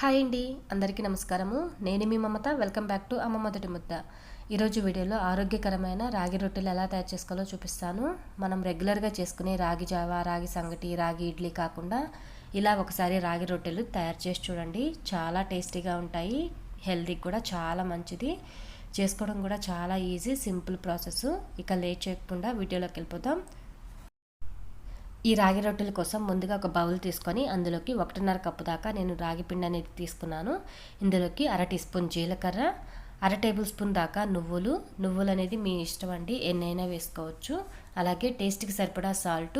Hi అండి అందరికీ నమస్కారము. నేను మీ Mamata welcome back to Amma Modati Mudda. ఈరోజు వీడియోలో ఆరోగ్యకరమైన రాగి రొట్టెలు ఎలా తయారు చేసుకోవాలో చూపిస్తాను. మనం రెగ్యులర్గా చేసుకునే రాగి జావా రాగి సంగటి రాగి ఇడ్లీ కాకుండా ఇలా ఒకసారి రాగి రొట్టెలు తయారు చేసి చూడండి. చాలా టేస్టీగా ఉంటాయి. హెల్తీకి కూడా చాలా మంచిది. చేసుకోవడం కూడా చాలా ఈజీ సింపుల్ ప్రాసెస్. ఇక లేట్ చేయకుండా వీడియోలోకి వెళ్ళిపోతాం ఈ రాగి రొట్టెల కోసం ముందుగా ఒక బౌల్ తీసుకొని అందులోకి ఒకటిన్నర కప్పు దాకా నేను రాగి పిండి అనేది తీసుకున్నాను. ఇందులోకి అర టీ స్పూన్ జీలకర్ర అర టేబుల్ స్పూన్ దాకా నువ్వులు. నువ్వులు అనేది మీ ఇష్టం అండి. ఎన్నైనా వేసుకోవచ్చు. అలాగే టేస్ట్కి సరిపడా సాల్ట్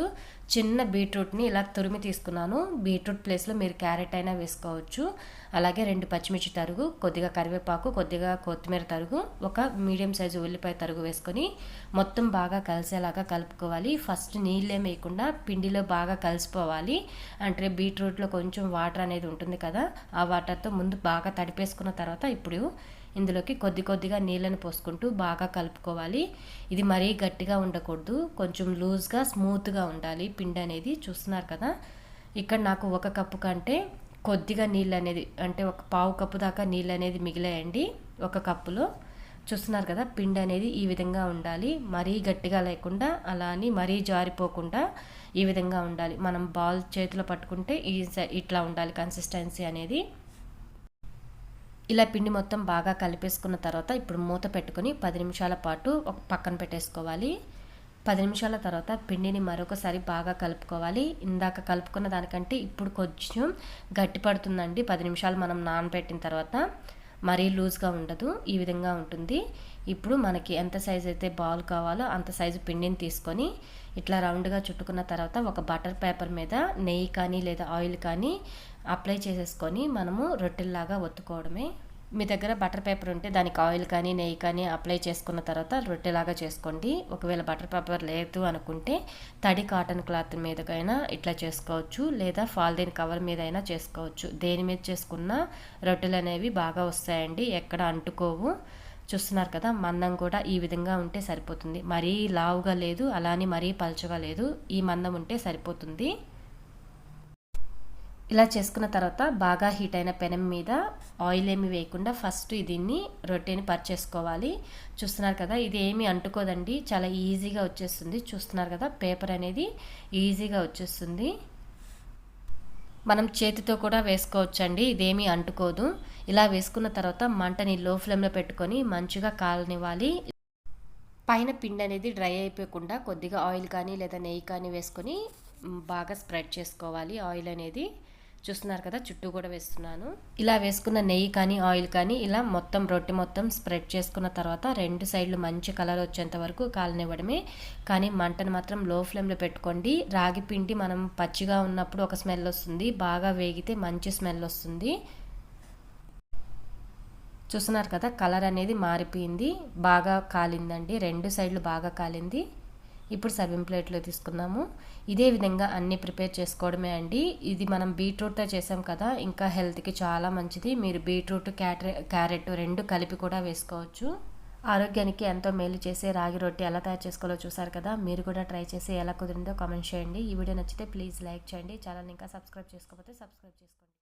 చిన్న బీట్రూట్ని ఇలా తురిమి తీసుకున్నాను. బీట్రూట్ ప్లేస్లో మీరు క్యారెట్ అయినా వేసుకోవచ్చు. అలాగే రెండు పచ్చిమిర్చి తరుగు కొద్దిగా కరివేపాకు కొద్దిగా కొత్తిమీర తరుగు ఒక మీడియం సైజు ఉల్లిపాయ తరుగు వేసుకొని మొత్తం బాగా కలిసేలాగా కలుపుకోవాలి. ఫస్ట్ నీళ్ళేం వేయకుండా పిండిలో బాగా కలిసిపోవాలి. అంటే బీట్రూట్లో కొంచెం వాటర్ అనేది ఉంటుంది కదా ఆ వాటర్తో ముందు బాగా తడిపేసుకున్న తర్వాత ఇప్పుడు ఇందులోకి కొద్ది కొద్దిగా నీళ్ళని పోసుకుంటూ బాగా కలుపుకోవాలి. ఇది మరీ గట్టిగా ఉండకూడదు. కొంచెం లూజ్గా స్మూత్గా ఉండాలి పిండి అనేది. చూస్తున్నారు కదా? ఇక్కడ నాకు ఒక కప్పు కంటే కొద్దిగా నీళ్ళు అనేది అంటే ఒక పావు కప్పు దాకా నీళ్ళు అనేది మిగిలాయండి ఒక కప్పులో. చూస్తున్నారు కదా? పిండి అనేది ఈ విధంగా ఉండాలి. మరీ గట్టిగా లేకుండా అలా అని మరీ జారిపోకుండా ఈ విధంగా ఉండాలి. మనం బాల్ చేతిలో పట్టుకుంటే ఈ ఇట్లా ఉండాలి కన్సిస్టెన్సీ అనేది. ఇలా పిండి మొత్తం బాగా కలిపేసుకున్న తర్వాత ఇప్పుడు మూత పెట్టుకొని పది నిమిషాల పాటు ఒక పక్కన పెట్టేసుకోవాలి. పది నిమిషాల తర్వాత పిండిని మరొకసారి బాగా కలుపుకోవాలి. ఇందాక కలుపుకున్న దానికంటే ఇప్పుడు కొంచెం గట్టి పడుతుందండి. పది నిమిషాలు మనం నానబెట్టిన తర్వాత మరీ లూజ్గా ఉండదు. ఈ విధంగా ఉంటుంది. ఇప్పుడు మనకి ఎంత సైజు అయితే బాల్ కావాలో అంత సైజు పిండిని తీసుకొని ఇట్లా రౌండ్గా చుట్టుకున్న తర్వాత ఒక బటర్ పేపర్ మీద నెయ్యి కానీ లేదా ఆయిల్ కానీ అప్లై చేసేసుకొని మనము రొట్టెల్లాగా ఒత్తుకోవడమే. మీ దగ్గర బటర్ పేపర్ ఉంటే దానికి ఆయిల్ కానీ నెయ్యి కానీ అప్లై చేసుకున్న తర్వాత రొట్టెలాగా చేసుకోండి. ఒకవేళ బటర్ పేపర్ లేదు అనుకుంటే తడి కాటన్ క్లాత్ మీదకైనా ఇట్లా చేసుకోవచ్చు. లేదా ఫాల్దీన్ కవర్ మీద అయినా చేసుకోవచ్చు. దేని మీద చేసుకున్న రొట్టెలు అనేవి బాగా వస్తాయండి. ఎక్కడ అంటుకోవు. చూస్తున్నారు కదా మందం కూడా ఈ విధంగా ఉంటే సరిపోతుంది. మరీ లావుగా లేదు అలానే మరీ పలచగా లేదు. ఈ మందం ఉంటే సరిపోతుంది. ఇలా చేసుకున్న తర్వాత బాగా హీట్ అయిన పెనం మీద ఆయిల్ ఏమి వేయకుండా ఫస్ట్ దీన్ని రొట్టెని పరిచేసుకోవాలి చూస్తున్నారు కదా ఇది ఏమి అంటుకోదండి. చాలా ఈజీగా వచ్చేస్తుంది. చూస్తున్నారు కదా పేపర్ అనేది ఈజీగా వచ్చేస్తుంది. మనం చేతితో కూడా వేసుకోవచ్చండి. ఇదేమీ అంటుకోదు. ఇలా వేసుకున్న తర్వాత మంటని లో ఫ్లేమ్లో పెట్టుకొని మంచిగా కాలనివ్వాలి. పైన పిండి అనేది డ్రై అయిపోకుండా కొద్దిగా ఆయిల్ కానీ లేదా నెయ్యి కానీ వేసుకొని బాగా స్ప్రెడ్ చేసుకోవాలి. ఆయిల్ అనేది చూస్తున్నారు కదా చుట్టూ కూడా వేస్తున్నాను. ఇలా వేసుకున్న నెయ్యి కానీ ఆయిల్ కానీ ఇలా మొత్తం రొట్టె మొత్తం స్ప్రెడ్ చేసుకున్న తర్వాత రెండు సైడ్లు మంచి కలర్ వచ్చేంత వరకు కాలనివ్వడమే. కానీ మంటను మాత్రం లో ఫ్లేమ్లో పెట్టుకోండి. రాగి పిండి మనం పచ్చిగా ఉన్నప్పుడు ఒక స్మెల్ వస్తుంది. బాగా వేగితే మంచి స్మెల్ వస్తుంది. చూస్తున్నారు కదా కలర్ అనేది మారిపోయింది. బాగా కాలిందండి. రెండు సైడ్లు బాగా కాలింది. ఇప్పుడు సర్వింగ్ ప్లేట్లో తీసుకున్నాము ఇదే విధంగా అన్నీ ప్రిపేర్ చేసుకోవడమే అండి. ఇది మనం బీట్రూట్తో చేసాం కదా ఇంకా హెల్త్కి చాలా మంచిది. మీరు బీట్రూట్ క్యారె క్యారెట్ రెండు కలిపి కూడా వేసుకోవచ్చు. ఆరోగ్యానికి ఎంతో మేలు చేసే రాగి రొట్టి ఎలా తయారు చేసుకోవాలో చూసారు కదా మీరు కూడా ట్రై చేసి ఎలా కుదిరిందో కామెంట్ చేయండి. ఈ వీడియో నచ్చితే ప్లీజ్ లైక్ చేయండి. ఛానల్ ఇంకా సబ్స్క్రైబ్ చేసుకోకపోతే సబ్స్క్రైబ్ చేసుకోండి.